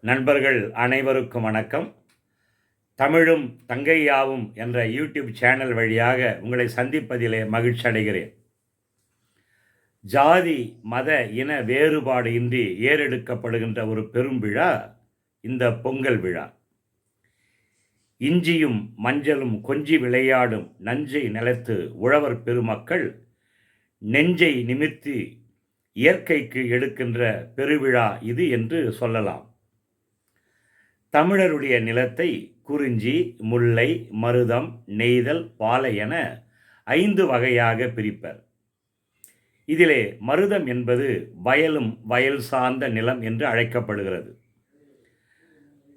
நண்பர்கள் அனைவருக்கும் வணக்கம். தமிழும் தங்கையாவும் என்ற யூடியூப் சேனல் வழியாக உங்களை சந்திப்பதிலே மகிழ்ச்சி அடைகிறேன். ஜாதி மத இன வேறுபாடு இன்றி ஏறெடுக்கப்படுகின்ற ஒரு பெரும் விழா இந்த பொங்கல் விழா. இஞ்சியும் மஞ்சளும் கொஞ்சி விளையாடும் நஞ்சை நிலத்து உழவர் பெருமக்கள் நெஞ்சை நிமிர்த்தி இயற்கைக்கு எடுக்கின்ற பெருவிழா இது என்று சொல்லலாம். தமிழருடைய நிலத்தை குறிஞ்சி முல்லை மருதம் நெய்தல் பாலை என ஐந்து வகையாக பிரிப்பர். இதிலே மருதம் என்பது வயலும் வயல் சார்ந்த நிலம் என்று அழைக்கப்படுகிறது.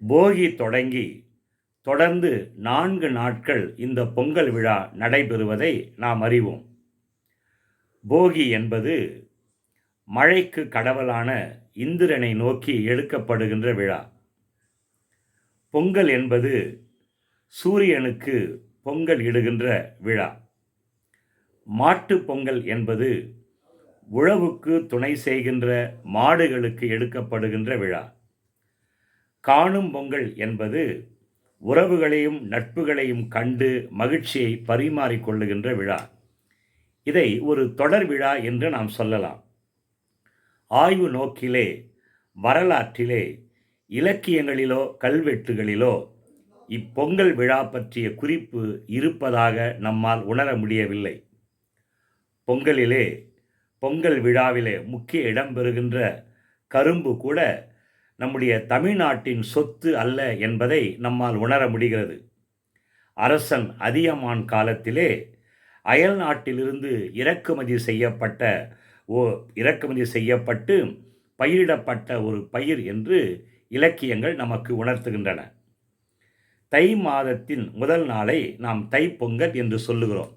போகி தொடங்கி தொடர்ந்து நான்கு நாட்கள் இந்த பொங்கல் விழா நடைபெறுவதை நாம் அறிவோம். போகி என்பது மழைக்கு கடவுளான இந்திரனை நோக்கி எடுக்கப்படுகின்ற விழா. பொங்கல் என்பது சூரியனுக்கு பொங்கல் இடுகின்ற விழா. மாட்டு பொங்கல் என்பது உழவுக்கு துணை செய்கின்ற மாடுகளுக்கு எடுக்கப்படுகின்ற விழா. காணும் பொங்கல் என்பது உறவுகளையும் நட்புகளையும் கண்டு மகிழ்ச்சியை பரிமாறிக்கொள்ளுகின்ற விழா. இதை ஒரு தொடர் விழா என்று நாம் சொல்லலாம். ஆய்வு நோக்கிலே வரலாற்றிலே இலக்கியங்களிலோ கல்வெட்டுகளிலோ இப்பொங்கல் விழா பற்றிய குறிப்பு இருப்பதாக நம்மால் உணர முடியவில்லை. பொங்கலிலே பொங்கல் விழாவிலே முக்கிய இடம் பெறுகின்ற கரும்பு கூட நம்முடைய தமிழ்நாட்டின் சொத்து அல்ல என்பதை நம்மால் உணர முடிகிறது. அரசன் அதியமான் காலத்திலே அயல் நாட்டிலிருந்து இறக்குமதி செய்யப்பட்ட ஓ இறக்குமதி செய்யப்பட்டு பயிரிடப்பட்ட ஒரு பயிர் என்று இலக்கியங்கள் நமக்கு உணர்த்துகின்றன. தை மாதத்தின் முதல் நாளை நாம் தைப்பொங்கல் என்று சொல்லுகிறோம்.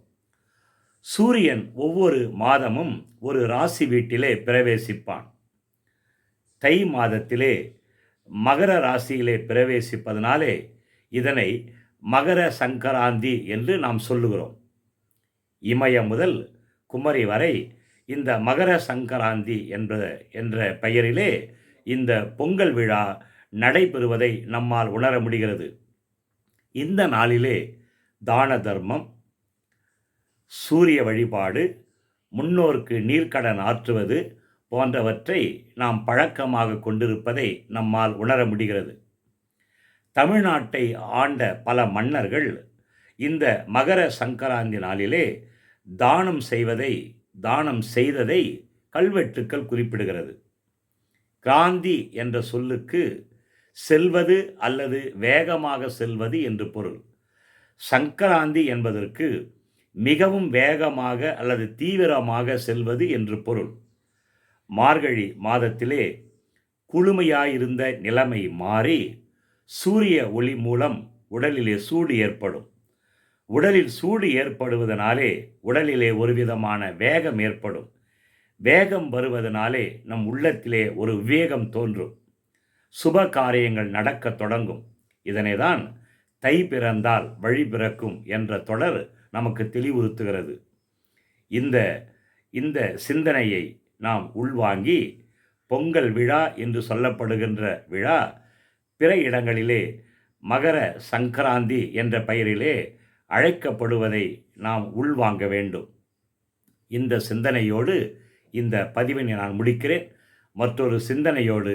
சூரியன் ஒவ்வொரு மாதமும் ஒரு ராசி வீட்டிலே பிரவேசிப்பான். தை மாதத்திலே மகர ராசியிலே பிரவேசிப்பதனாலே இதனை மகர சங்கராந்தி என்று நாம் சொல்லுகிறோம். இமய முதல் குமரி வரை இந்த மகர சங்கராந்தி என்ற என்ற பெயரிலே இந்த பொங்கல் விழா நடைபெறுவதை நம்மால் உணர முடிகிறது. இந்த நாளிலே தான தர்மம் சூரிய வழிபாடு முன்னோருக்கு நீர்க்கடன் ஆற்றுவது போன்றவற்றை நாம் பழக்கமாக கொண்டிருப்பதை நம்மால் உணர முடிகிறது. தமிழ்நாட்டை ஆண்ட பல மன்னர்கள் இந்த மகர சங்கராந்தி நாளிலே தானம் செய்வதை தானம் செய்ததை கல்வெட்டுக்கள் குறிப்பிடுகிறது. கிராந்தி என்ற சொல்லுக்கு செல்வது அல்லது வேகமாக செல்வது என்று பொருள். சங்கராந்தி என்பதற்கு மிகவும் வேகமாக அல்லது தீவிரமாக செல்வது என்று பொருள். மார்கழி மாதத்திலே குளுமையாயிருந்த நிலைமை மாறி சூரிய ஒளி மூலம் உடலிலே சூடு ஏற்படும். உடலில் சூடு ஏற்படுவதனாலே உடலிலே ஒரு விதமான வேகம் ஏற்படும். வேகம் வருவதனாலே நம் உள்ளத்திலே ஒரு விவேகம் தோன்றும். சுப காரியங்கள் நடக்க தொடங்கும். இதனை தான் தை பிறந்தால் வழி பிறக்கும் என்ற தொடர் நமக்கு தெளிவுறுத்துகிறது. இந்த இந்த சிந்தனையை நாம் உள்வாங்கி பொங்கல் விழா என்று சொல்லப்படுகின்ற விழா பிற இடங்களிலே மகர சங்கராந்தி என்ற பெயரிலே அழைக்கப்படுவதை நாம் உள்வாங்க வேண்டும். இந்த சிந்தனையோடு இந்த பதிவினை நான் முடிக்கிறேன். மற்றொரு சிந்தனையோடு